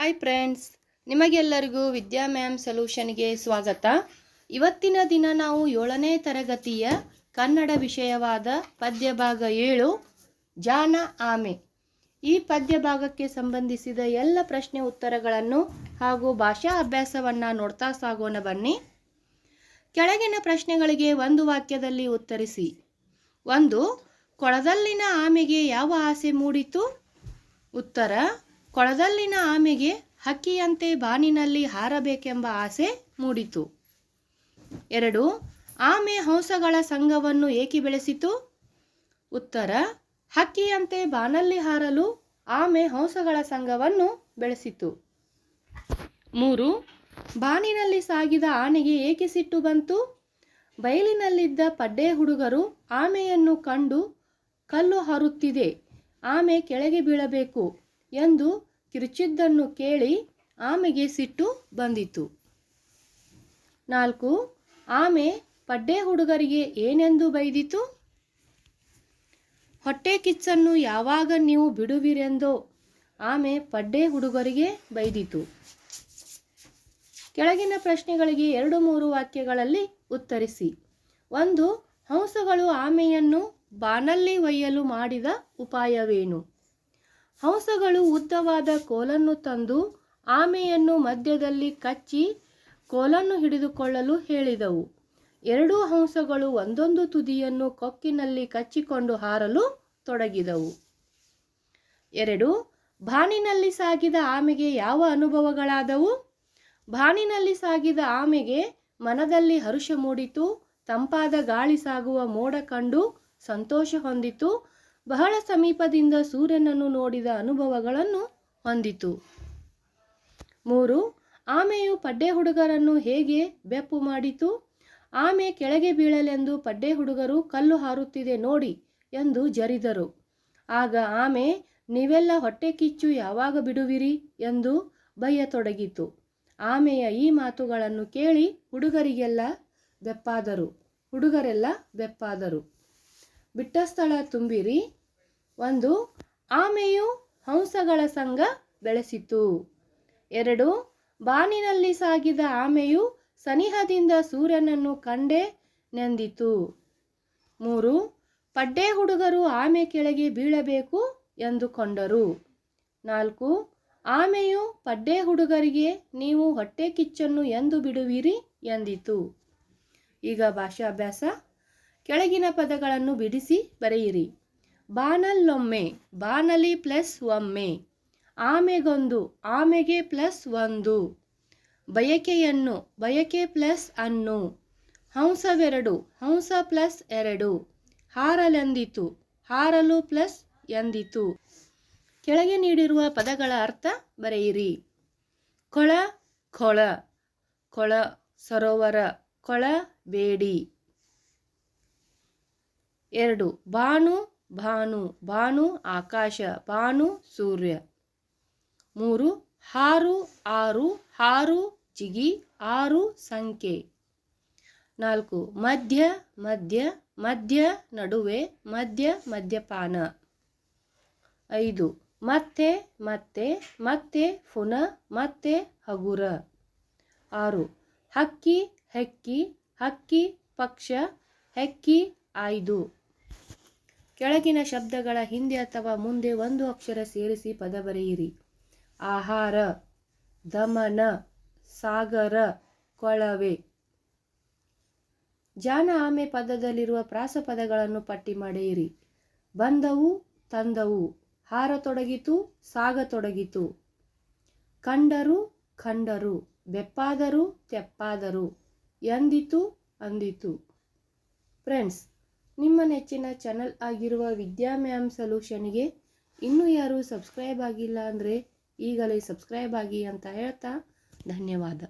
Hi friends ನಿಮಗೆಲ್ಲರಿಗೂ ವಿದ್ಯಾ ma'am ಸೊಲ್ಯೂಷನ್ಗೆ ಸ್ವಾಗತ. ಇವತ್ತಿನ ದಿನ ನಾವು ಏಳನೇ ತರಗತಿಯ ಕನ್ನಡ ವಿಷಯವಾದ ಪದ್ಯ ಭಾಗ ಏಳು, ಜಾನ ಆಮೆ. ಈ ಪದ್ಯ ಭಾಗಕ್ಕೆ ಸಂಬಂಧಿಸಿದ ಎಲ್ಲ ಪ್ರಶ್ನೆ ಉತ್ತರಗಳನ್ನು ಹಾಗೂ ಭಾಷಾ ಅಭ್ಯಾಸವನ್ನು ನೋಡ್ತಾ ಸಾಗೋಣ ಬನ್ನಿ. ಕೆಳಗಿನ ಪ್ರಶ್ನೆಗಳಿಗೆ ಒಂದು ವಾಕ್ಯದಲ್ಲಿ ಉತ್ತರಿಸಿ. ಒಂದು, ಕೊಳದಲ್ಲಿನ ಆಮೆಗೆ ಯಾವ ಆಸೆ ಮೂಡಿತು? ಉತ್ತರ ಕೊಳದಲ್ಲಿನ ಆಮೆಗೆ ಹಕ್ಕಿಯಂತೆ ಬಾನಿನಲ್ಲಿ ಹಾರಬೇಕೆಂಬ ಆಸೆ ಮೂಡಿತು. ಎರಡು, ಆಮೆ ಹಂಸಗಳ ಸಂಘವನ್ನು ಏಕೆ ಬೆಳೆಸಿತು? ಉತ್ತರ, ಹಕ್ಕಿಯಂತೆ ಬಾನಲ್ಲಿ ಹಾರಲು ಆಮೆ ಹಂಸಗಳ ಸಂಘವನ್ನು ಬೆಳೆಸಿತು. ಮೂರು, ಬಾನಿನಲ್ಲಿ ಸಾಗಿದ ಆನೆಗೆ ಏಕೆ ಸಿಟ್ಟು ಬಂತು? ಬಯಲಿನಲ್ಲಿದ್ದ ಪಡ್ಡೆ ಹುಡುಗರು ಆಮೆಯನ್ನು ಕಂಡು ಕಲ್ಲು ಹಾರುತ್ತಿದೆ. ಆಮೆ ಕೆಳಗೆ ಬೀಳಬೇಕು. ಎಂದು ಕಿರುಚಿದ್ದನ್ನು ಕೇಳಿ ಆಮೆಗೆ ಸಿಟ್ಟು ಬಂದಿತು. ನಾಲ್ಕು, ಆಮೆ ಪಡ್ಡೆ ಹುಡುಗರಿಗೆ ಏನೆಂದು ಬೈದಿತು? ಹೊಟ್ಟೆ ಕಿಚ್ಚನ್ನು ಯಾವಾಗ ನೀವು ಬಿಡುವಿರೆಂದೋ ಆಮೆ ಪಡ್ಡೆ ಹುಡುಗರಿಗೆ ಬೈದಿತು. ಕೆಳಗಿನ ಪ್ರಶ್ನೆಗಳಿಗೆ ಎರಡು ಮೂರು ವಾಕ್ಯಗಳಲ್ಲಿ ಉತ್ತರಿಸಿ. ಒಂದು, ಹಂಸಗಳು ಆಮೆಯನ್ನು ಬಾನಲ್ಲಿ ಒಯ್ಯಲು ಮಾಡಿದ ಉಪಾಯವೇನು? ಹಂಸಗಳು ಉದ್ದವಾದ ಕೋಲನ್ನು ತಂದು ಆಮೆಯನ್ನು ಮಧ್ಯದಲ್ಲಿ ಕಚ್ಚಿ ಕೋಲನ್ನು ಹಿಡಿದುಕೊಳ್ಳಲು ಹೇಳಿದವು. ಎರಡೂ ಹಂಸಗಳು ಒಂದೊಂದು ತುದಿಯನ್ನು ಕೊಕ್ಕಿನಲ್ಲಿ ಕಚ್ಚಿಕೊಂಡು ಹಾರಲು ತೊಡಗಿದವು. ಎರಡು ಬಾನಿನಲ್ಲಿ ಸಾಗಿದ ಆಮೆಗೆ ಯಾವ ಅನುಭವಗಳಾದವು? ಬಾನಿನಲ್ಲಿ ಸಾಗಿದ ಆಮೆಗೆ ಮನದಲ್ಲಿ ಹರುಷ ಮೂಡಿತು, ತಂಪಾದ ಗಾಳಿ ಸಾಗುವ ಮೋಡ ಕಂಡು ಸಂತೋಷ ಹೊಂದಿತು ಬಹಳ ಸಮೀಪದಿಂದ ಸೂರ್ಯನನ್ನು ನೋಡಿದ ಅನುಭವಗಳನ್ನು ಹೊಂದಿತು. ಮೂರು, ಆಮೆಯು ಪಡ್ಡೆ ಹುಡುಗರನ್ನು ಹೇಗೆ ಬೆಪ್ಪು ಮಾಡಿತು? ಆಮೆ ಕೆಳಗೆ ಬೀಳಲೆಂದು ಪಡ್ಡೆ ಹುಡುಗರು ಕಲ್ಲು ಹಾರುತ್ತಿದೆ ನೋಡಿ ಎಂದು ಜರಿದರು. ಆಗ ಆಮೆ, ನೀವೆಲ್ಲ ಹೊಟ್ಟೆ ಕಿಚ್ಚು ಯಾವಾಗ ಬಿಡುವಿರಿ ಎಂದು ಬಯ್ಯತೊಡಗಿತು ಆಮೆಯ ಈ ಮಾತುಗಳನ್ನು ಕೇಳಿ ಹುಡುಗರಿಗೆಲ್ಲ ಬೆಪ್ಪಾದರು. ಹುಡುಗರೆಲ್ಲ ಬೆಪ್ಪಾದರು. ಬಿಟ್ಟ ಸ್ಥಳ ತುಂಬಿರಿ ಒಂದು, ಆಮೆಯು ಹಂಸಗಳ ಸಂಘ ಬೆಳೆಸಿತು. ಎರಡು, ಬಾನಿನಲ್ಲಿ ಸಾಗಿದ ಆಮೆಯು ಸನಿಹದಿಂದ ಸೂರ್ಯನನ್ನು ಕಂಡೇ ನೆಂದಿತು. ಮೂರು, ಪಡ್ಡೆ ಹುಡುಗರು ಆಮೆ ಕೆಳಗೆ ಬೀಳಬೇಕು ಎಂದುಕೊಂಡರು. ನಾಲ್ಕು, ಆಮೆಯು ಪಡ್ಡೆ ಹುಡುಗರಿಗೆ ನೀವು ಹೊಟ್ಟೆ ಕಿಚ್ಚನ್ನು ಎಂದು ಬಿಡುವಿರಿ ಎಂದಿತು. ಈಗ ಭಾಷಾಭ್ಯಾಸ. ಕೆಳಗಿನ ಪದಗಳನ್ನು ಬಿಡಿಸಿ ಬರೆಯಿರಿ. ಬಾನಲ್ಲೊಮ್ಮೆ, ಬಾನಲಿ ಪ್ಲಸ್ ಒಮ್ಮೆ, ಆಮೆಗೊಂದು, ಆಮೆಗೆ ಪ್ಲಸ್ ಒಂದು, ಬಯಕೆಯನ್ನು, ಬಯಕೆ ಪ್ಲಸ್ ಅನ್ನು, ಹಂಸವೆರಡು, ಹಂಸ ಪ್ಲಸ್ ಎರಡು, ಹಾರಲೆಂದಿತು, ಹಾರಲು ಪ್ಲಸ್ ಎಂದಿತು. ಕೆಳಗೆ ನೀಡಿರುವ ಪದಗಳ ಅರ್ಥ ಬರೆಯಿರಿ. ಕೊಳ ಕೊಳ ಕೊಳ, ಸರೋವರ, ಕೊಳ, ಬೇಡಿ. ಎರಡು, ಬಾನು ಭಾನು ಭಾನು ಆಕಾಶ, ಭಾನು ಸೂರ್ಯ. ಮೂರು, ಹಾರು, ಆರು, ಹಾರು ಜಿಗಿ ಆರು ಸಂಖ್ಯೆ ನಾಲ್ಕು, ಮಧ್ಯ ಮಧ್ಯ ಮಧ್ಯ, ನಡುವೆ, ಮಧ್ಯ ಮದ್ಯಪಾನ ಐದು, ಮತ್ತೆ ಮತ್ತೆ ಮತ್ತೆ ಪುನಃ ಮತ್ತೆ, ಹಗುರ. ಆರು, ಹಕ್ಕಿ, ಹೆಕ್ಕಿ, ಹಕ್ಕಿ, ಪಕ್ಷ, ಹೆಕ್ಕಿ ಆಯ್ದು ಕೆಳಗಿನ ಶಬ್ದಗಳ ಹಿಂದೆ ಅಥವಾ ಮುಂದೆ ಒಂದು ಅಕ್ಷರ ಸೇರಿಸಿ ಪದ ಬರೆಯಿರಿ. ಆಹಾರ, ದಮನ, ಸಾಗರ, ಕೊಳವೆ. ಜಾನ ಆಮೆ ಪದದಲ್ಲಿರುವ ಪ್ರಾಸಪದಗಳನ್ನು ಪಟ್ಟಿ ಮಾಡಿರಿ ಬಂದವು, ತಂದವು, ಹಾರ ಹಾರತೊಡಗಿತು ಸಾಗತೊಡಗಿತು ಕಂಡರು ಕಂಡರು, ಬೆಪ್ಪಾದರು, ತೆಪ್ಪಾದರು, ಎಂದಿತು, ಅಂದಿತು. ಫ್ರೆಂಡ್ಸ್ ನಿಮ್ಮ ನೆಚ್ಚಿನ ಚಾನಲ್ ಆಗಿರುವ ವಿದ್ಯಾ ಮ್ಯಾಮ್ ಸೊಲ್ಯೂಷನ್ಗೆ ಇನ್ನೂ ಯಾರು ಸಬ್ಸ್ಕ್ರೈಬ್ ಆಗಿಲ್ಲ ಅಂದರೆ ಈಗಲೇ ಸಬ್ಸ್ಕ್ರೈಬ್ ಆಗಿ ಅಂತ ಹೇಳ್ತಾ ಧನ್ಯವಾದ.